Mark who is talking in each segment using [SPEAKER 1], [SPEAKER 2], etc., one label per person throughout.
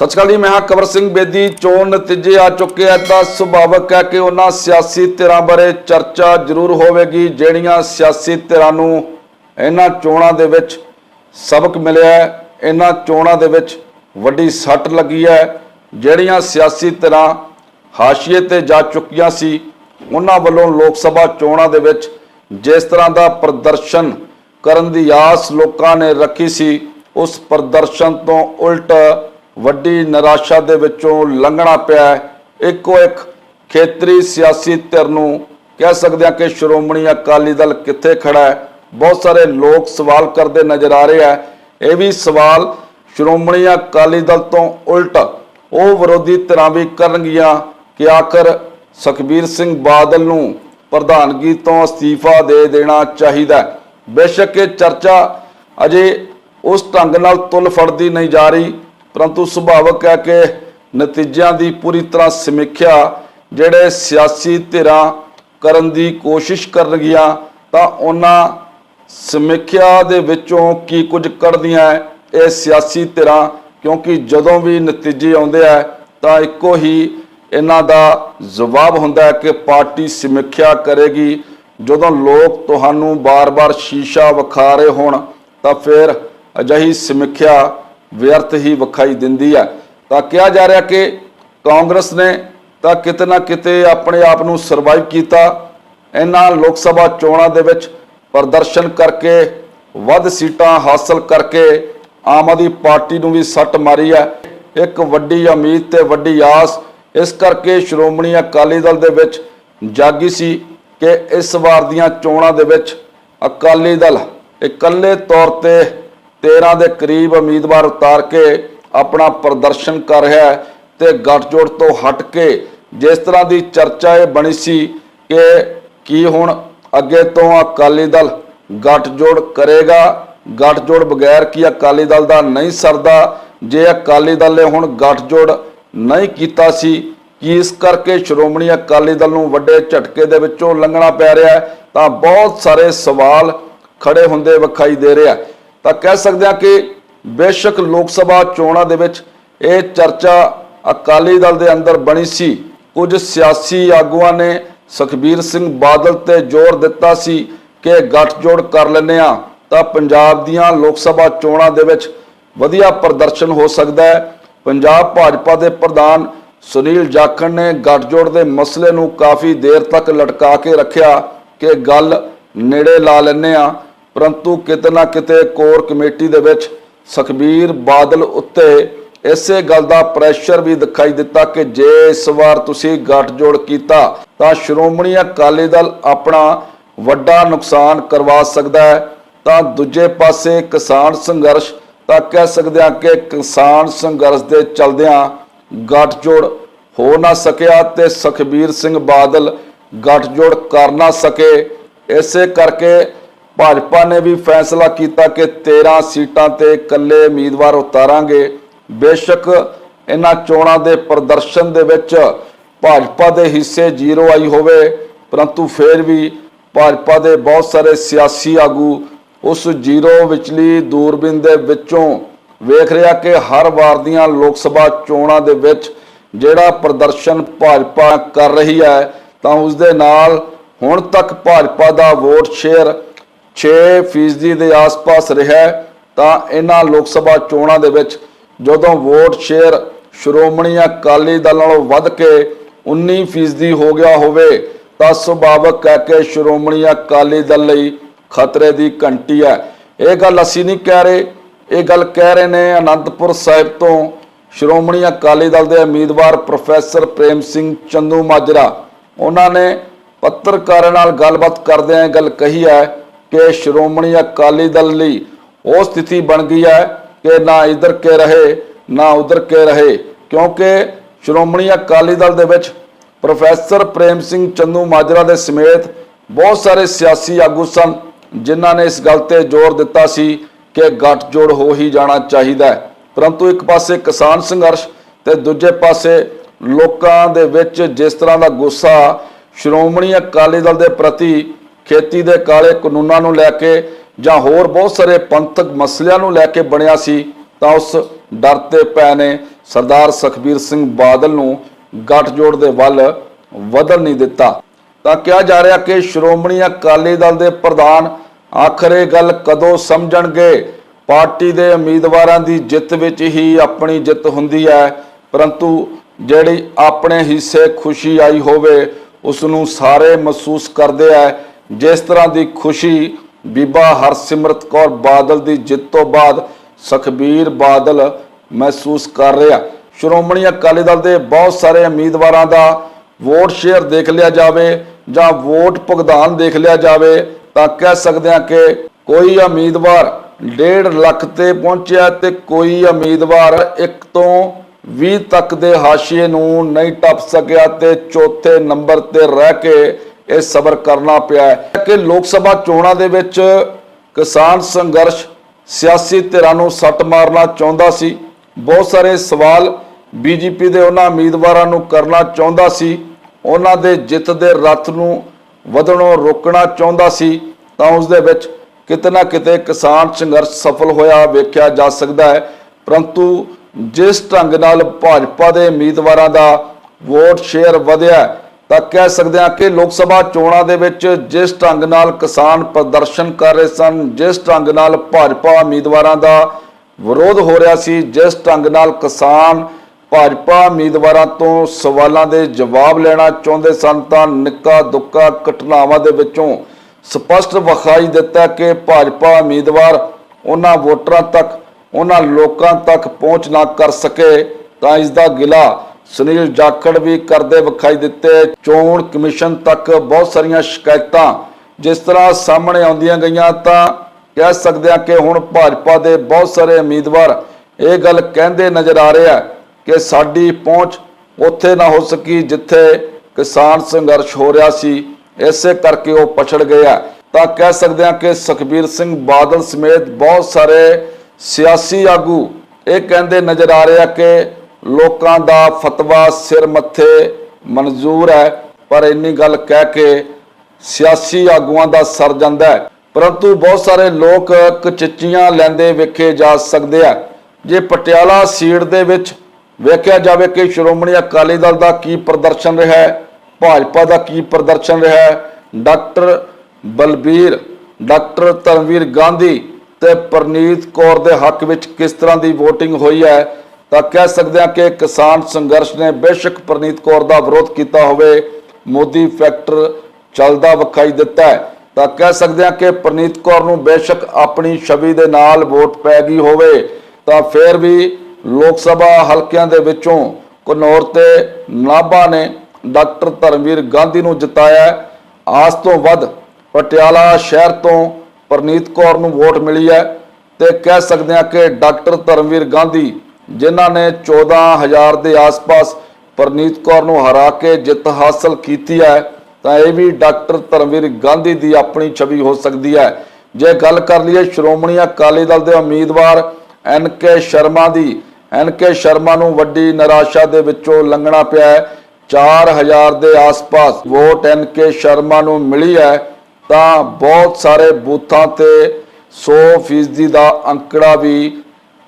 [SPEAKER 1] ਸਤਿ ਸ਼੍ਰੀ ਅਕਾਲ ਜੀ, ਮੈਂ ਹਾਂ ਕਵਰ ਸਿੰਘ ਬੇਦੀ। ਚੋਣ ਨਤੀਜੇ ਆ ਚੁੱਕੇ ਆ ਤਾਂ ਸੁਭਾਵਕ ਹੈ ਕਿ ਉਹਨਾਂ ਸਿਆਸੀ ਧਿਰਾਂ ਬਾਰੇ ਚਰਚਾ ਜ਼ਰੂਰ ਹੋਵੇਗੀ, ਜਿਹੜੀਆਂ ਸਿਆਸੀ ਧਿਰਾਂ ਨੂੰ ਇਹਨਾਂ ਚੋਣਾਂ ਦੇ ਵਿੱਚ ਸਬਕ ਮਿਲਿਆ ਇਹਨਾਂ ਚੋਣਾਂ ਦੇ ਵਿੱਚ ਵੱਡੀ ਸੱਟ ਲੱਗੀ ਹੈ। ਜਿਹੜੀਆਂ ਸਿਆਸੀ ਧਿਰਾਂ ਹਾਸ਼ੀਏ ਤੇ ਜਾ ਚੁੱਕੀਆਂ ਸੀ, ਉਹਨਾਂ ਵੱਲੋਂ ਲੋਕ ਸਭਾ ਚੋਣਾਂ ਦੇ ਵਿੱਚ ਜਿਸ ਤਰ੍ਹਾਂ ਦਾ ਪ੍ਰਦਰਸ਼ਨ ਕਰਨ ਦੀ ਆਸ ਲੋਕਾਂ ਨੇ ਰੱਖੀ ਸੀ, ਉਸ ਪ੍ਰਦਰਸ਼ਨ ਤੋਂ ਉਲਟ ਵੱਡੀ ਨਿਰਾਸ਼ਾ ਦੇ ਵਿੱਚੋਂ ਲੰਘਣਾ ਪਿਆ ਇੱਕੋ ਇੱਕ ਖੇਤਰੀ ਸਿਆਸੀ ਧਿਰ ਨੂੰ ਕਹਿ ਸਕਦੇ ਹਾਂ ਕਿ ਸ਼੍ਰੋਮਣੀ ਅਕਾਲੀ ਦਲ ਕਿੱਥੇ ਖੜਾ ਹੈ। ਬਹੁਤ ਸਾਰੇ ਲੋਕ ਸਵਾਲ ਕਰਦੇ ਨਜ਼ਰ ਆ ਰਹੇ ਆ ਇਹ ਵੀ ਸਵਾਲ ਸ਼੍ਰੋਮਣੀ ਅਕਾਲੀ ਦਲ ਤੋਂ ਉਲਟ ਉਹ ਵਿਰੋਧੀ ਧਿਰਾਂ ਵੀ ਕਰਨਗੀਆਂ ਕਿ ਆਖਰ ਸੁਖਬੀਰ ਸਿੰਘ ਬਾਦਲ ਨੂੰ ਪ੍ਰਧਾਨਗੀ ਤੋਂ ਅਸਤੀਫਾ ਦੇ ਦੇਣਾ ਚਾਹੀਦਾ ਬੇਸ਼ੱਕ ਇਹ ਚਰਚਾ ਅਜੇ ਉਸ ਢੰਗ ਨਾਲ ਤੁਲ ਫੜਦੀ ਨਹੀਂ ਜਾ ਰਹੀ। ਪਰੰਤੂ ਸੁਭਾਵਕ ਹੈ ਕਿ ਨਤੀਜਿਆਂ ਦੀ ਪੂਰੀ ਤਰ੍ਹਾਂ ਸਮੀਖਿਆ ਜਿਹੜੇ ਸਿਆਸੀ ਧਿਰਾਂ ਕਰਨ ਦੀ ਕੋਸ਼ਿਸ਼ ਕਰਨਗੀਆਂ ਤਾਂ ਉਹਨਾਂ ਸਮੀਖਿਆ ਦੇ ਵਿੱਚੋਂ ਕੀ ਕੁਝ ਕੱਢਦੀਆਂ ਇਹ ਸਿਆਸੀ ਧਿਰਾਂ, ਕਿਉਂਕਿ ਜਦੋਂ ਵੀ ਨਤੀਜੇ ਆਉਂਦੇ ਆ ਤਾਂ ਇੱਕੋ ਹੀ ਇਹਨਾਂ ਦਾ ਜਵਾਬ ਹੁੰਦਾ ਹੈ ਕਿ ਪਾਰਟੀ ਸਮੀਖਿਆ ਕਰੇਗੀ। ਜਦੋਂ ਲੋਕ ਤੁਹਾਨੂੰ ਬਾਰ-ਬਾਰ ਸ਼ੀਸ਼ਾ ਵਿਖਾ ਰਹੇ ਹੋਣ, ਤਾਂ ਫਿਰ ਅਜਿਹੀ ਸਮੀਖਿਆ ਵਿਅਰਥ ਹੀ ਵਿਖਾਈ ਦਿੰਦੀ ਹੈ। ਤਾਂ ਕਿਹਾ ਜਾ ਰਿਹਾ ਕਿ ਕਾਂਗਰਸ ਨੇ ਤਾਂ ਕਿਤੇ ਨਾ ਕਿਤੇ ਆਪਣੇ ਆਪ ਨੂੰ ਸਰਵਾਈਵ ਕੀਤਾ। ਇਹਨਾਂ ਲੋਕ ਸਭਾ ਚੋਣਾਂ ਦੇ ਵਿੱਚ ਪ੍ਰਦਰਸ਼ਨ ਕਰਕੇ, ਵੱਧ ਸੀਟਾਂ ਹਾਸਲ ਕਰਕੇ ਆਮ ਆਦਮੀ ਪਾਰਟੀ ਨੂੰ ਵੀ ਸੱਟ ਮਾਰੀ ਹੈ। ਇੱਕ ਵੱਡੀ ਉਮੀਦ ਤੇ ਵੱਡੀ ਆਸ। ਇਸ ਕਰਕੇ ਸ਼੍ਰੋਮਣੀ ਅਕਾਲੀ ਦਲ ਦੇ ਵਿੱਚ ਜਾਗੀ ਸੀ ਕਿ ਇਸ ਵਾਰ ਦੀਆਂ ਚੋਣਾਂ ਦੇ ਵਿੱਚ ਅਕਾਲੀ ਦਲ ਇਕੱਲੇ ਤੌਰ ਤੇ 13 ਦੇ ਕਰੀਬ ਉਮੀਦਵਾਰ ਉਤਾਰ ਕੇ ਆਪਣਾ ਪ੍ਰਦਰਸ਼ਨ ਕਰ ਰਿਹਾ ਹੈ ਤੇ ਗੱਠਜੋੜ ਤੋਂ ਹਟ ਕੇ ਜਿਸ ਤਰ੍ਹਾਂ ਦੀ ਚਰਚਾ ਇਹ ਬਣੀ ਸੀ ਕਿ ਕੀ ਹੁਣ ਅੱਗੇ ਤੋਂ ਅਕਾਲੀ ਦਲ ਗੱਠਜੋੜ ਕਰੇਗਾ, ਗੱਠਜੋੜ ਬਗੈਰ ਕੀ ਅਕਾਲੀ ਦਲ ਦਾ ਨਹੀਂ ਸਰਦਾ, ਜੇ ਅਕਾਲੀ ਦਲ ਨੇ ਹੁਣ ਗੱਠਜੋੜ ਨਹੀਂ ਕੀਤਾ ਸੀ, ਕਿ ਇਸ ਕਰਕੇ ਸ਼੍ਰੋਮਣੀ ਅਕਾਲੀ ਦਲ ਨੂੰ ਵੱਡੇ ਝਟਕੇ ਦੇ ਵਿੱਚੋਂ ਲੰਘਣਾ ਪੈ ਰਿਹਾ ਤਾਂ ਬਹੁਤ ਸਾਰੇ ਸਵਾਲ ਖੜੇ ਹੁੰਦੇ ਵਿਖਾਈ ਦੇ ਰਿਹਾ ਤਾਂ ਕਹਿ ਸਕਦੇ ਹਾਂ ਕਿ ਬੇਸ਼ੱਕ ਲੋਕ ਸਭਾ ਚੋਣਾਂ ਦੇ ਵਿੱਚ ਇਹ ਚਰਚਾ ਅਕਾਲੀ ਦਲ ਦੇ ਅੰਦਰ ਬਣੀ ਸੀ। ਕੁਝ ਸਿਆਸੀ ਆਗੂਆਂ ਨੇ ਸੁਖਬੀਰ ਸਿੰਘ ਬਾਦਲ ਤੇ ਜ਼ੋਰ ਦਿੱਤਾ ਸੀ ਕਿ ਗੱਠਜੋੜ ਕਰ ਲੈਂਦੇ ਆ ਤਾਂ ਪੰਜਾਬ ਦੀਆਂ ਲੋਕ ਸਭਾ ਚੋਣਾਂ ਦੇ ਵਿੱਚ ਵਧੀਆ ਪ੍ਰਦਰਸ਼ਨ ਹੋ ਸਕਦਾ ਹੈ। ਪੰਜਾਬ ਭਾਜਪਾ ਦੇ ਪ੍ਰਧਾਨ ਸੁਨੀਲ ਜਾਖੜ ਨੇ ਗੱਠਜੋੜ ਦੇ ਮਸਲੇ ਨੂੰ ਕਾਫੀ ਦੇਰ ਤੱਕ ਲਟਕਾ ਕੇ ਰੱਖਿਆ ਕਿ ਗੱਲ ਨੇੜੇ ਲਾ ਲੈਂਦੇ ਆ ਪਰੰਤੂ ਕਿਤੇ ਨਾ ਕਿਤੇ ਕੋਰ ਕਮੇਟੀ ਦੇ ਵਿੱਚ ਸੁਖਬੀਰ ਬਾਦਲ ਉੱਤੇ ਇਸੇ ਗੱਲ ਦਾ ਪ੍ਰੈਸ਼ਰ ਵੀ ਦਿਖਾਈ ਦਿੱਤਾ ਕਿ ਜੇ ਇਸ ਵਾਰ ਤੁਸੀਂ ਗੱਠਜੋੜ ਕੀਤਾ, ਤਾਂ ਸ਼੍ਰੋਮਣੀ ਅਕਾਲੀ ਦਲ ਆਪਣਾ ਵੱਡਾ ਨੁਕਸਾਨ ਕਰਵਾ ਸਕਦਾ ਹੈ। ਤਾਂ ਦੂਜੇ ਪਾਸੇ ਕਿਸਾਨ ਸੰਘਰਸ਼, ਤਾਂ ਕਹਿ ਸਕਦੇ ਹਾਂ ਕਿ ਕਿਸਾਨ ਸੰਘਰਸ਼ ਦੇ ਚਲਦਿਆਂ ਗੱਠਜੋੜ ਹੋ ਨਾ ਸਕਿਆ ਤੇ ਸੁਖਬੀਰ ਸਿੰਘ ਬਾਦਲ ਗੱਠਜੋੜ ਕਰ ਨਾ ਸਕੇ। ਇਸੇ ਕਰਕੇ ਭਾਜਪਾ ਨੇ ਵੀ ਫੈਸਲਾ ਕੀਤਾ ਕਿ 13 ਸੀਟਾਂ ਤੇ ਇਕੱਲੇ ਉਮੀਦਵਾਰ ਉਤਾਰਾਂਗੇ। ਬੇਸ਼ੱਕ ਇਹਨਾਂ ਚੋਣਾਂ ਦੇ ਪ੍ਰਦਰਸ਼ਨ ਦੇ ਵਿੱਚ ਭਾਜਪਾ ਦੇ ਹਿੱਸੇ ਜ਼ੀਰੋ ਆਈ ਹੋਵੇ, ਪਰੰਤੂ ਫਿਰ ਵੀ ਭਾਜਪਾ ਦੇ ਬਹੁਤ ਸਾਰੇ ਸਿਆਸੀ ਆਗੂ ਉਸ ਜ਼ੀਰੋ ਵਿਚਲੀ ਦੂਰਬੀਨ ਦੇ ਵਿੱਚੋਂ ਵੇਖ ਰਿਹਾ ਕਿ ਹਰ ਵਾਰ ਦੀਆਂ ਲੋਕ ਸਭਾ ਚੋਣਾਂ ਦੇ ਵਿੱਚ ਜਿਹੜਾ ਪ੍ਰਦਰਸ਼ਨ ਭਾਜਪਾ ਕਰ ਰਹੀ ਹੈ, ਤਾਂ ਉਸ ਦੇ ਨਾਲ ਹੁਣ ਤੱਕ ਭਾਜਪਾ ਦਾ ਵੋਟ ਸ਼ੇਅਰ 6% ਦੇ ਆਸ-ਪਾਸ ਰਿਹਾ ਤਾਂ ਇਹਨਾਂ ਲੋਕ ਸਭਾ ਚੋਣਾਂ ਦੇ ਵਿੱਚ ਜਦੋਂ ਵੋਟ ਸ਼ੇਅਰ ਸ਼੍ਰੋਮਣੀ ਅਕਾਲੀ ਦਲ ਨਾਲੋਂ ਵੱਧ ਕੇ 19% ਹੋ ਗਿਆ ਹੋਵੇ, ਤਾਂ ਸੁਭਾਵਕ ਹੈ ਕਿ ਸ਼੍ਰੋਮਣੀ ਅਕਾਲੀ ਦਲ ਲਈ ਖਤਰੇ ਦੀ ਘੰਟੀ ਹੈ। ਇਹ ਗੱਲ ਅਸੀਂ ਨਹੀਂ ਕਹਿ ਰਹੇ। ਇਹ ਗੱਲ ਕਹਿ ਰਹੇ ਨੇ ਅਨੰਦਪੁਰ ਸਾਹਿਬ ਤੋਂ ਸ਼੍ਰੋਮਣੀ ਅਕਾਲੀ ਦਲ ਦੇ ਉਮੀਦਵਾਰ ਪ੍ਰੋਫੈਸਰ ਪ੍ਰੇਮ ਸਿੰਘ ਚੰਦੂ ਮਾਜਰਾ। ਉਹਨਾਂ ਨੇ ਪੱਤਰਕਾਰਾਂ ਨਾਲ ਗੱਲਬਾਤ ਕਰਦਿਆਂ ਇਹ ਗੱਲ ਕਹੀ ਹੈ ਕਿ ਸ਼੍ਰੋਮਣੀ ਅਕਾਲੀ ਦਲ ਲਈ ਉਹ ਸਥਿਤੀ ਬਣ ਗਈ ਹੈ ਕਿ ਨਾ ਇਧਰ ਕੇ ਰਹੇ, ਨਾ ਉਧਰ ਕੇ ਰਹੇ। ਕਿਉਂਕਿ ਸ਼੍ਰੋਮਣੀ ਅਕਾਲੀ ਦਲ ਦੇ ਵਿੱਚ ਪ੍ਰੋਫੈਸਰ ਪ੍ਰੇਮ ਸਿੰਘ ਚੰਦੂ ਮਾਜਰਾ ਦੇ ਸਮੇਤ ਬਹੁਤ ਸਾਰੇ ਸਿਆਸੀ ਆਗੂ ਸਨ, ਜਿਨ੍ਹਾਂ ਨੇ ਇਸ ਗੱਲ ਤੇ ਜ਼ੋਰ ਦਿੱਤਾ ਸੀ ਕਿ ਗੱਠਜੋੜ ਹੋ ਹੀ ਜਾਣਾ ਚਾਹੀਦਾ ਹੈ। ਪਰੰਤੂ ਇੱਕ ਪਾਸੇ ਕਿਸਾਨ ਸੰਘਰਸ਼ ਤੇ ਦੂਜੇ ਪਾਸੇ ਲੋਕਾਂ ਦੇ ਵਿੱਚ ਜਿਸ ਤਰ੍ਹਾਂ ਦਾ ਗੁੱਸਾ ਸ਼੍ਰੋਮਣੀ ਅਕਾਲੀ ਦਲ ਦੇ ਪ੍ਰਤੀ ਖੇਤੀ ਦੇ ਕਾਲੇ ਕਾਨੂੰਨਾਂ ਨੂੰ ਲੈ ਕੇ ਜਾਂ ਹੋਰ ਬਹੁਤ ਸਾਰੇ ਪੰਥਕ ਮਸਲਿਆਂ ਨੂੰ ਲੈ ਕੇ ਬਣਿਆ ਸੀ, ਤਾਂ ਉਸ ਡਰ ਤੇ ਪੈ ਨੇ ਸਰਦਾਰ ਸੁਖਬੀਰ ਸਿੰਘ ਬਾਦਲ ਨੂੰ ਗੱਠਜੋੜ ਦੇ ਵੱਲ ਵਧਣ ਨਹੀਂ ਦਿੱਤਾ। ਤਾਂ ਕਿਹਾ ਜਾ ਰਿਹਾ ਕਿ ਸ਼੍ਰੋਮਣੀ ਅਕਾਲੀ ਦਲ ਦੇ ਪ੍ਰਧਾਨ ਆਖਰ ਇਹ ਗੱਲ ਕਦੋਂ ਸਮਝਣਗੇ? ਪਾਰਟੀ ਦੇ ਉਮੀਦਵਾਰਾਂ ਦੀ ਜਿੱਤ ਵਿੱਚ ਹੀ ਆਪਣੀ ਜਿੱਤ ਹੁੰਦੀ ਹੈ, ਪਰੰਤੂ ਜਿਹੜੀ ਆਪਣੇ ਹਿੱਸੇ ਖੁਸ਼ੀ ਆਈ ਹੋਵੇ ਉਸ ਨੂੰ ਸਾਰੇ ਮਹਿਸੂਸ ਕਰਦੇ ਆ ਜਿਸ ਤਰ੍ਹਾਂ ਦੀ ਖੁਸ਼ੀ ਬੀਬਾ ਹਰਸਿਮਰਤ ਕੌਰ ਬਾਦਲ ਦੀ ਜਿੱਤ ਤੋਂ ਬਾਅਦ ਸੁਖਬੀਰ ਬਾਦਲ ਮਹਿਸੂਸ ਕਰ ਰਿਹਾ। ਸ਼੍ਰੋਮਣੀ ਅਕਾਲੀ ਦਲ ਦੇ ਬਹੁਤ ਸਾਰੇ ਉਮੀਦਵਾਰਾਂ ਦਾ ਵੋਟ ਸ਼ੇਅਰ ਦੇਖ ਲਿਆ ਜਾਵੇ ਜਾਂ ਵੋਟ ਭੁਗਤਾਨ ਦੇਖ ਲਿਆ ਜਾਵੇ ਤਾਂ ਕਹਿ ਸਕਦੇ ਹਾਂ ਕਿ ਕੋਈ ਉਮੀਦਵਾਰ 1.5 ਲੱਖ ਤੇ ਪਹੁੰਚਿਆ ਤੇ ਕੋਈ ਉਮੀਦਵਾਰ 1 ਤੋਂ 20 ਤੱਕ ਦੇ ਹਾਸ਼ੀਏ ਨੂੰ ਨਹੀਂ ਟੱਪ ਸਕਿਆ ਤੇ ਚੌਥੇ ਨੰਬਰ ਤੇ ਰਹਿ ਕੇ ਇਹ ਸਬਰ ਕਰਨਾ ਪਿਆ ਹੈ ਕਿ ਲੋਕ ਸਭਾ ਚੋਣਾਂ ਦੇ ਵਿੱਚ ਕਿਸਾਨ ਸੰਘਰਸ਼ ਸਿਆਸੀ ਧਿਰਾਂ ਨੂੰ ਸੱਟ ਮਾਰਨਾ ਚਾਹੁੰਦਾ ਸੀ। ਬਹੁਤ ਸਾਰੇ ਸਵਾਲ ਬੀਜੇਪੀ ਦੇ ਉਹਨਾਂ ਉਮੀਦਵਾਰਾਂ ਨੂੰ ਕਰਨਾ ਚਾਹੁੰਦਾ ਸੀ। ਉਹਨਾਂ ਦੇ ਜਿੱਤ ਦੇ ਰੱਥ ਨੂੰ ਵਧਣੋਂ ਰੋਕਣਾ ਚਾਹੁੰਦਾ ਸੀ। ਤਾਂ ਉਸ ਦੇ ਵਿੱਚ ਕਿਤੇ ਨਾ ਕਿਤੇ ਕਿਸਾਨ ਸੰਘਰਸ਼ ਸਫਲ ਹੋਇਆ ਵੇਖਿਆ ਜਾ ਸਕਦਾ ਹੈ। ਪਰੰਤੂ ਜਿਸ ਢੰਗ ਨਾਲ ਭਾਜਪਾ ਦੇ ਉਮੀਦਵਾਰਾਂ ਦਾ ਵੋਟ ਸ਼ੇਅਰ ਵਧਿਆ ਤਾਂ ਕਹਿ ਸਕਦੇ ਹਾਂ ਕਿ ਲੋਕ ਸਭਾ ਚੋਣਾਂ ਦੇ ਵਿੱਚ ਜਿਸ ਢੰਗ ਨਾਲ ਕਿਸਾਨ ਪ੍ਰਦਰਸ਼ਨ ਕਰ ਰਹੇ ਸਨ, ਜਿਸ ਢੰਗ ਨਾਲ ਭਾਜਪਾ ਉਮੀਦਵਾਰਾਂ ਦਾ ਵਿਰੋਧ ਹੋ ਰਿਹਾ ਸੀ, ਜਿਸ ਢੰਗ ਨਾਲ ਕਿਸਾਨ ਭਾਜਪਾ ਉਮੀਦਵਾਰਾਂ ਤੋਂ ਸਵਾਲਾਂ ਦੇ ਜਵਾਬ ਲੈਣਾ ਚਾਹੁੰਦੇ ਸਨ, ਤਾਂ ਨਿੱਕਾ ਦੁੱਕਾ ਘਟਨਾਵਾਂ ਦੇ ਵਿੱਚੋਂ ਸਪਸ਼ਟ ਵਿਖਾਈ ਦਿੱਤਾ ਕਿ ਭਾਜਪਾ ਉਮੀਦਵਾਰ ਉਹਨਾਂ ਵੋਟਰਾਂ ਤੱਕ, ਉਹਨਾਂ ਲੋਕਾਂ ਤੱਕ ਪਹੁੰਚ ਨਾ ਕਰ ਸਕੇ, ਤਾਂ ਇਸ ਦਾ ਗਿਲਾ ਸੁਨੀਲ ਜਾਖੜ ਵੀ ਕਰਦੇ ਵਿਖਾਈ ਦਿੱਤੇ। ਚੋਣ ਕਮਿਸ਼ਨ ਤੱਕ ਬਹੁਤ ਸਾਰੀਆਂ ਸ਼ਿਕਾਇਤਾਂ। ਜਿਸ ਤਰ੍ਹਾਂ ਸਾਹਮਣੇ ਆਉਂਦੀਆਂ ਗਈਆਂ ਤਾਂ ਕਹਿ ਸਕਦੇ ਹਾਂ ਕਿ ਹੁਣ ਭਾਜਪਾ ਦੇ ਬਹੁਤ ਸਾਰੇ ਉਮੀਦਵਾਰ ਇਹ ਗੱਲ ਕਹਿੰਦੇ ਨਜ਼ਰ ਆ ਰਹੇ ਆ ਕਿ ਸਾਡੀ ਪਹੁੰਚ ਉੱਥੇ ਨਾ ਹੋ ਸਕੀ ਜਿੱਥੇ ਕਿਸਾਨ ਸੰਘਰਸ਼ ਹੋ ਰਿਹਾ ਸੀ। ਇਸੇ ਕਰਕੇ ਉਹ ਪਛੜ ਗਿਆ ਤਾਂ ਕਹਿ ਸਕਦੇ ਹਾਂ ਕਿ ਸੁਖਬੀਰ ਸਿੰਘ ਬਾਦਲ ਸਮੇਤ ਬਹੁਤ ਸਾਰੇ ਸਿਆਸੀ ਆਗੂ ਇਹ ਕਹਿੰਦੇ ਨਜ਼ਰ ਆ ਰਿਹਾ ਕਿ ਲੋਕਾਂ ਦਾ ਫਤਵਾ ਸਿਰ ਮੱਥੇ ਮਨਜ਼ੂਰ ਹੈ, ਪਰ ਇੰਨੀ ਗੱਲ ਕਹਿ ਕੇ ਸਿਆਸੀ ਆਗੂਆਂ ਦਾ ਸਰ ਜਾਂਦਾ ਹੈ। ਪਰੰਤੂ ਬਹੁਤ ਸਾਰੇ ਲੋਕ ਕਚਿੱਚੀਆਂ ਲੈਂਦੇ ਵੇਖੇ ਜਾ ਸਕਦੇ ਆ। ਜੇ ਪਟਿਆਲਾ ਸੀਟ ਦੇ ਵਿੱਚ ਵੇਖਿਆ ਜਾਵੇ ਕਿ ਸ਼੍ਰੋਮਣੀ ਅਕਾਲੀ ਦਲ ਦਾ ਕੀ ਪ੍ਰਦਰਸ਼ਨ ਰਿਹਾ ਹੈ, ਭਾਜਪਾ ਦਾ ਕੀ ਪ੍ਰਦਰਸ਼ਨ ਰਿਹਾ ਹੈ, ਡਾਕਟਰ ਬਲਬੀਰ, ਡਾਕਟਰ ਧਰਮਵੀਰ ਗਾਂਧੀ ਤੇ ਪ੍ਰਨੀਤ ਕੌਰ ਦੇ ਹੱਕ ਵਿੱਚ ਕਿਸ ਤਰ੍ਹਾਂ ਦੀ VOTING ਹੋਈ ਹੈ ਤਾਂ ਕਹਿ ਸਕਦੇ ਹਾਂ ਕਿ ਕਿਸਾਨ ਸੰਘਰਸ਼ ਨੇ ਬੇਸ਼ੱਕ ਪ੍ਰਨੀਤ ਕੌਰ ਦਾ ਵਿਰੋਧ ਕੀਤਾ ਹੋਵੇ, ਮੋਦੀ ਫੈਕਟਰ ਚੱਲਦਾ ਵਿਖਾਈ ਦਿੱਤਾ ਹੈ। ਤਾਂ ਕਹਿ ਸਕਦੇ ਹਾਂ ਕਿ ਪ੍ਰਨੀਤ ਕੌਰ ਨੂੰ ਬੇਸ਼ੱਕ ਆਪਣੀ ਛਵੀ ਦੇ ਨਾਲ ਵੋਟ ਪੈ ਗਈ ਹੋਵੇ, ਤਾਂ ਫਿਰ ਵੀ ਲੋਕ ਸਭਾ ਹਲਕਿਆਂ ਦੇ ਵਿੱਚੋਂ ਕਨੌਰ ਤੇ ਨਾਭਾ ਨੇ ਡਾਕਟਰ ਧਰਮਵੀਰ ਗਾਂਧੀ ਨੂੰ ਜਿਤਾਇਆ। ਆਸ ਤੋਂ ਵੱਧ ਪਟਿਆਲਾ ਸ਼ਹਿਰ ਤੋਂ ਪ੍ਰਨੀਤ ਕੌਰ ਨੂੰ ਵੋਟ ਮਿਲੀ ਹੈ ਤੇ ਕਹਿ ਸਕਦੇ ਹਾਂ ਕਿ ਡਾਕਟਰ ਧਰਮਵੀਰ ਗਾਂਧੀ ਜਿਨ੍ਹਾਂ ਨੇ 14000 ਦੇ ਆਸ-ਪਾਸ ਪਰਨੀਤ ਕੌਰ ਨੂੰ ਹਰਾ ਕੇ ਜਿੱਤ ਹਾਸਲ ਕੀਤੀ ਹੈ, ਤਾਂ ਇਹ ਵੀ ਡਾਕਟਰ ਧਰਮਵੀਰ ਗਾਂਧੀ ਦੀ ਆਪਣੀ ਛਵੀ ਹੋ ਸਕਦੀ ਹੈ। ਜੇ ਗੱਲ ਕਰ ਲਈਏ ਸ਼੍ਰੋਮਣੀ ਅਕਾਲੀ ਦਲ ਦੇ ਉਮੀਦਵਾਰ ਐਨ ਕੇ ਸ਼ਰਮਾ ਦੀ, ਐਨ ਕੇ ਸ਼ਰਮਾ ਨੂੰ ਵੱਡੀ ਨਿਰਾਸ਼ਾ ਦੇ ਵਿੱਚੋਂ ਲੰਘਣਾ ਪਿਆ ਹੈ। 4000 ਦੇ ਆਸ-ਪਾਸ ਵੋਟ ਐਨ ਕੇ ਸ਼ਰਮਾ ਨੂੰ ਮਿਲੀ ਹੈ, ਤਾਂ ਬਹੁਤ ਸਾਰੇ ਬੂਥਾਂ ਤੇ 100% ਦਾ ਅੰਕੜਾ ਵੀ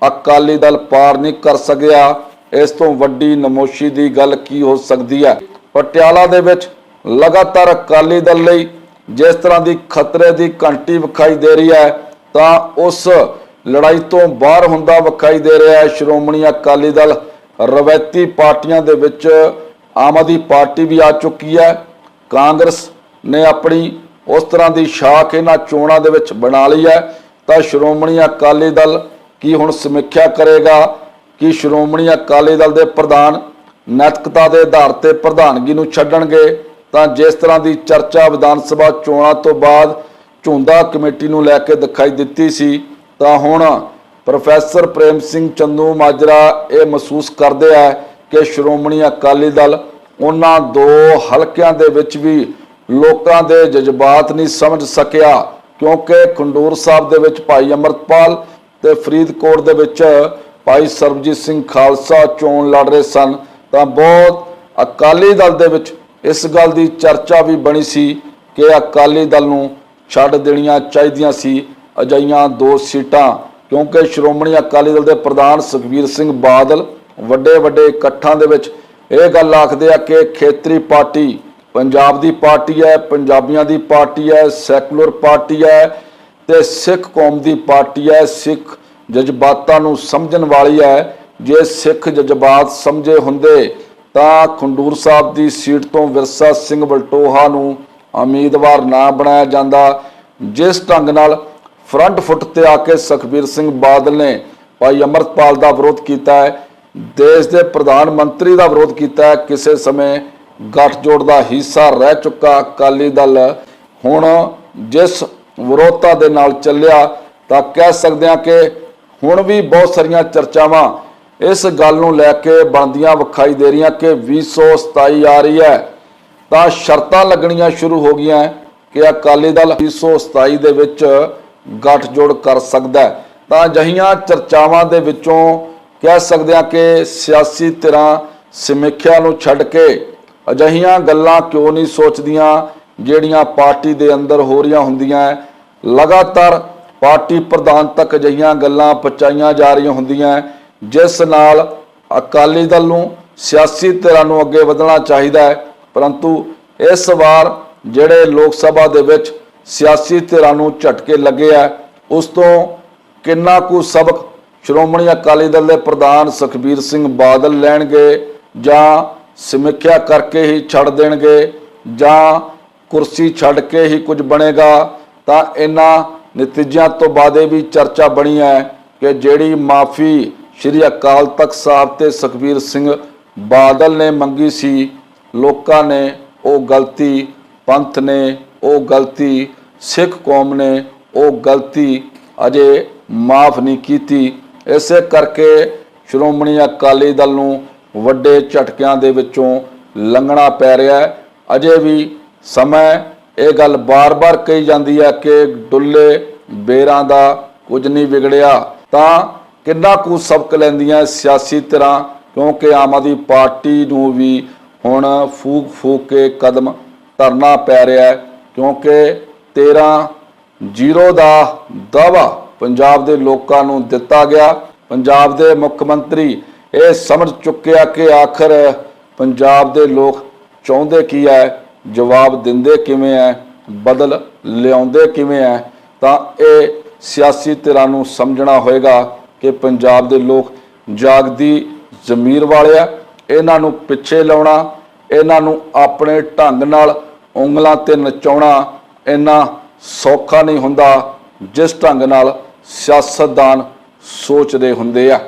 [SPEAKER 1] ਅਕਾਲੀ ਦਲ ਪਾਰ ਨਹੀਂ ਕਰ ਸਕਿਆ। ਇਸ ਤੋਂ ਵੱਡੀ ਨਮੋਸ਼ੀ ਦੀ ਗੱਲ ਕੀ ਹੋ ਸਕਦੀ ਹੈ? ਪਟਿਆਲਾ ਦੇ ਵਿੱਚ ਲਗਾਤਾਰ ਅਕਾਲੀ ਦਲ ਲਈ ਜਿਸ ਤਰ੍ਹਾਂ ਦੀ ਖਤਰੇ ਦੀ ਘੰਟੀ ਵਿਖਾਈ ਦੇ ਰਹੀ ਹੈ, ਤਾਂ ਉਸ ਲੜਾਈ ਤੋਂ ਬਾਹਰ ਹੁੰਦਾ ਵਿਖਾਈ ਦੇ ਰਿਹਾ ਹੈ। ਸ਼੍ਰੋਮਣੀ ਅਕਾਲੀ ਦਲ ਰਵਾਇਤੀ ਪਾਰਟੀਆਂ ਦੇ ਵਿੱਚ ਆਮ ਆਦਮੀ ਪਾਰਟੀ ਵੀ ਆ ਚੁੱਕੀ ਹੈ। ਕਾਂਗਰਸ ਨੇ ਆਪਣੀ ਉਸ ਤਰ੍ਹਾਂ ਦੀ ਸ਼ਾਖ ਇਹਨਾਂ ਚੋਣਾਂ ਦੇ ਵਿੱਚ ਬਣਾ ਲਈ ਹੈ। ਤਾਂ ਸ਼੍ਰੋਮਣੀ ਅਕਾਲੀ ਦਲ ਕੀ ਹੁਣ ਸਮੀਖਿਆ ਕਰੇਗਾ? ਕਿ ਸ਼੍ਰੋਮਣੀ ਅਕਾਲੀ ਦਲ ਦੇ ਪ੍ਰਧਾਨ ਨੈਤਿਕਤਾ ਦੇ ਆਧਾਰ ਤੇ ਪ੍ਰਧਾਨਗੀ ਨੂੰ ਛੱਡਣਗੇ? ਤਾਂ ਜਿਸ ਤਰ੍ਹਾਂ ਦੀ ਚਰਚਾ ਵਿਧਾਨ ਸਭਾ ਚੋਣਾਂ ਤੋਂ ਬਾਅਦ ਝੁੰਦਾ ਕਮੇਟੀ ਨੂੰ ਲੈ ਕੇ ਦਿਖਾਈ ਦਿੱਤੀ ਸੀ, ਤਾਂ ਹੁਣ ਪ੍ਰੋਫੈਸਰ ਪ੍ਰੇਮ ਸਿੰਘ ਚੰਦੂ ਮਾਜਰਾ ਇਹ ਮਹਿਸੂਸ ਕਰਦੇ ਆ ਕਿ ਸ਼੍ਰੋਮਣੀ ਅਕਾਲੀ ਦਲ ਉਹਨਾਂ ਦੋ ਹਲਕਿਆਂ ਦੇ ਵਿੱਚ ਵੀ ਲੋਕਾਂ ਦੇ ਜਜ਼ਬਾਤ ਨਹੀਂ ਸਮਝ ਸਕਿਆ, ਕਿਉਂਕਿ ਖੰਡੂਰ ਸਾਹਿਬ ਦੇ ਵਿੱਚ ਭਾਈ ਅਮਰਤਪਾਲ ਤੇ ਫਰੀਦਕੋਟ ਦੇ ਵਿੱਚ ਭਾਈ ਸਰਬਜੀਤ ਸਿੰਘ ਖਾਲਸਾ ਚੋਣ ਲੜ ਰਹੇ ਸਨ। ਤਾਂ ਬਹੁਤ ਅਕਾਲੀ ਦਲ ਦੇ ਵਿੱਚ ਇਸ ਗੱਲ ਦੀ ਚਰਚਾ ਵੀ ਬਣੀ ਸੀ ਕਿ ਅਕਾਲੀ ਦਲ ਨੂੰ ਛੱਡ ਦੇਣੀਆਂ ਚਾਹੀਦੀਆਂ ਸੀ ਅਜਈਆਂ ਦੋ ਸੀਟਾਂ, ਕਿਉਂਕਿ ਸ਼੍ਰੋਮਣੀ ਅਕਾਲੀ ਦਲ ਦੇ ਪ੍ਰਧਾਨ ਸੁਖਬੀਰ ਸਿੰਘ ਬਾਦਲ ਵੱਡੇ ਵੱਡੇ ਇਕੱਠਾਂ ਦੇ ਵਿੱਚ ਇਹ ਗੱਲ ਆਖਦੇ ਆ ਕਿ ਖੇਤਰੀ ਪਾਰਟੀ ਪੰਜਾਬ ਦੀ ਪਾਰਟੀ ਹੈ, ਪੰਜਾਬੀਆਂ ਦੀ ਪਾਰਟੀ ਹੈ, ਸੈਕੂਲਰ ਪਾਰਟੀ ਹੈ ਤੇ ਸਿੱਖ ਕੌਮ ਦੀ ਪਾਰਟੀ ਹੈ, ਸਿੱਖ ਜਜ਼ਬਾਤਾਂ ਨੂੰ ਸਮਝਣ ਵਾਲੀ ਹੈ। ਜੇ ਸਿੱਖ ਜਜ਼ਬਾਤ ਸਮਝੇ ਹੁੰਦੇ, ਤਾਂ ਖੰਡੂਰ ਸਾਹਿਬ ਦੀ ਸੀਟ ਤੋਂ ਵਿਰਸਾ ਸਿੰਘ ਵਲਟੋਹਾ ਨੂੰ ਉਮੀਦਵਾਰ ਨਾ ਬਣਾਇਆ ਜਾਂਦਾ। ਜਿਸ ਢੰਗ ਨਾਲ ਫਰੰਟ ਫੁੱਟ ਤੇ ਆ ਕੇ ਸੁਖਬੀਰ ਸਿੰਘ ਬਾਦਲ ਨੇ ਭਾਈ ਅਮਰਤਪਾਲ ਦਾ ਵਿਰੋਧ ਕੀਤਾ ਹੈ, ਦੇਸ਼ ਦੇ ਪ੍ਰਧਾਨ ਮੰਤਰੀ ਦਾ ਵਿਰੋਧ ਕੀਤਾ ਹੈ, ਕਿਸੇ ਸਮੇਂ ਗੱਠਜੋੜ ਦਾ ਹਿੱਸਾ ਰਹਿ ਚੁੱਕਾ ਅਕਾਲੀ ਦਲ। ਹੁਣ ਜਿਸ ਵਿਰੋਧਤਾ ਦੇ ਨਾਲ ਚੱਲਿਆ ਤਾਂ ਕਹਿ ਸਕਦੇ ਹਾਂ ਕਿ ਹੁਣ ਵੀ ਬਹੁਤ ਸਾਰੀਆਂ ਚਰਚਾਵਾਂ ਇਸ ਗੱਲ ਨੂੰ ਲੈ ਕੇ ਬਣਦੀਆਂ ਵਿਖਾਈ ਦੇ ਰਹੀਆਂ ਕਿ 2027 ਆ ਰਹੀ ਹੈ। ਤਾਂ ਸ਼ਰਤਾਂ ਲੱਗਣੀਆਂ ਸ਼ੁਰੂ ਹੋ ਗਈਆਂ ਕਿ ਅਕਾਲੀ ਦਲ 2027 ਦੇ ਵਿੱਚ ਗੱਠਜੋੜ ਕਰ ਸਕਦਾ ਤਾਂ ਅਜਿਹੀਆਂ ਚਰਚਾਵਾਂ ਦੇ ਵਿੱਚੋਂ ਕਹਿ ਸਕਦੇ ਹਾਂ ਕਿ ਸਿਆਸੀ ਧਿਰਾਂ ਸਮੀਖਿਆ ਨੂੰ ਛੱਡ ਕੇ ਅਜਿਹੀਆਂ ਗੱਲਾਂ ਕਿਉਂ ਨਹੀਂ ਸੋਚਦੀਆਂ ਜਿਹੜੀਆਂ ਪਾਰਟੀ ਦੇ ਅੰਦਰ ਹੋ ਰਹੀਆਂ ਹੁੰਦੀਆਂ ਹੈ। ਲਗਾਤਾਰ ਪਾਰਟੀ ਪ੍ਰਧਾਨ ਤੱਕ ਅਜਿਹੀਆਂ ਗੱਲਾਂ ਪਹੁੰਚਾਈਆਂ ਜਾ ਰਹੀਆਂ ਹੁੰਦੀਆਂ ਜਿਸ ਨਾਲ ਅਕਾਲੀ ਦਲ ਨੂੰ ਸਿਆਸੀ ਧਿਰਾਂ ਨੂੰ ਅੱਗੇ ਵਧਣਾ ਚਾਹੀਦਾ ਹੈ ਪਰੰਤੂ ਇਸ ਵਾਰ ਜਿਹੜੇ ਲੋਕ ਸਭਾ ਦੇ ਵਿੱਚ ਸਿਆਸੀ ਧਿਰਾਂ ਨੂੰ ਝਟਕੇ ਲੱਗੇ ਆ ਉਸ ਤੋਂ ਕਿੰਨਾ ਕੁ ਸਬਕ ਸ਼੍ਰੋਮਣੀ ਅਕਾਲੀ ਦਲ ਦੇ ਪ੍ਰਧਾਨ ਸੁਖਬੀਰ ਸਿੰਘ ਬਾਦਲ ਲੈਣਗੇ ਜਾਂ ਸਮੀਖਿਆ ਕਰਕੇ ਹੀ ਛੱਡ ਦੇਣਗੇ ਜਾਂ ਕੁਰਸੀ ਛੱਡ ਕੇ ਹੀ ਕੁਝ ਬਣੇਗਾ, ਤਾਂ ਇਹਨਾਂ ਨਤੀਜਿਆਂ ਤੋਂ ਬਾਅਦ ਇਹ ਵੀ ਚਰਚਾ ਬਣੀ ਹੈ ਕਿ ਜਿਹੜੀ ਮਾਫੀ ਸ਼੍ਰੀ ਅਕਾਲ ਤਖਤ ਸਾਹਿਬ ਤੇ ਸੁਖਬੀਰ ਸਿੰਘ ਬਾਦਲ ਨੇ ਮੰਗੀ ਸੀ, ਲੋਕਾਂ ਨੇ ਉਹ ਗਲਤੀ, ਪੰਥ ਨੇ ਉਹ ਗਲਤੀ, ਸਿੱਖ ਕੌਮ ਨੇ ਉਹ ਗਲਤੀ ਅਜੇ ਮਾਫ ਨਹੀਂ ਕੀਤੀ। ਇਸੇ ਕਰਕੇ ਸ਼੍ਰੋਮਣੀ ਅਕਾਲੀ ਦਲ ਨੂੰ ਵੱਡੇ ਝਟਕਿਆਂ ਦੇ ਵਿੱਚੋਂ ਲੰਘਣਾ ਪੈ ਰਿਹਾ ਹੈ। ਅਜੇ ਵੀ ਸਮੇਂ ਇਹ ਗੱਲ ਬਾਰ-ਬਾਰ ਕਹੀ ਜਾਂਦੀ ਹੈ ਕਿ ਡੁੱਲੇ ਬੇਰਾਂ ਦਾ ਕੁਝ ਨਹੀਂ ਵਿਗੜਿਆ। ਤਾਂ ਕਿੰਨਾ ਕੁ ਸਬਕ ਲੈਂਦੀਆਂ ਸਿਆਸੀ ਧਿਰਾਂ, ਕਿਉਂਕਿ ਆਮ ਆਦਮੀ ਪਾਰਟੀ ਨੂੰ ਵੀ ਹੁਣ ਫੂਕ ਫੂਕ ਕੇ ਕਦਮ ਧਰਨਾ ਪੈ ਰਿਹਾ ਹੈ, ਕਿਉਂਕਿ 13 ਜ਼ੀਰੋ ਦਾ ਦਾਵਾ ਪੰਜਾਬ ਦੇ ਲੋਕਾਂ ਨੂੰ ਦਿੱਤਾ ਗਿਆ। ਪੰਜਾਬ ਦੇ ਮੁੱਖ ਮੰਤਰੀ ਇਹ ਸਮਝ ਚੁੱਕਿਆ ਕਿ ਆਖਰ ਪੰਜਾਬ ਦੇ ਲੋਕ ਚਾਹੁੰਦੇ ਕੀ ਹੈ ਜਵਾਬ ਦਿੰਦੇ ਕਿਵੇਂ ਹੈ ਬਦਲ ਲਿਆਉਂਦੇ ਕਿਵੇਂ ਹੈ ਤਾਂ ਇਹ ਸਿਆਸੀ ਧਿਰਾਂ ਨੂੰ ਸਮਝਣਾ ਹੋਏਗਾ ਕਿ ਪੰਜਾਬ ਦੇ ਲੋਕ ਜਾਗਦੀ ਜ਼ਮੀਰ ਵਾਲੇ ਆ। ਇਹਨਾਂ ਨੂੰ ਪਿੱਛੇ ਲਾਉਣਾ, ਇਹਨਾਂ ਨੂੰ ਆਪਣੇ ਢੰਗ ਨਾਲ ਉਂਗਲਾਂ ਤੇ ਨਚਾਉਣਾ ਇੰਨਾ ਸੌਖਾ ਨਹੀਂ ਹੁੰਦਾ ਜਿਸ ਢੰਗ ਨਾਲ ਸਿਆਸਤਦਾਨ ਸੋਚਦੇ ਹੁੰਦੇ ਆ।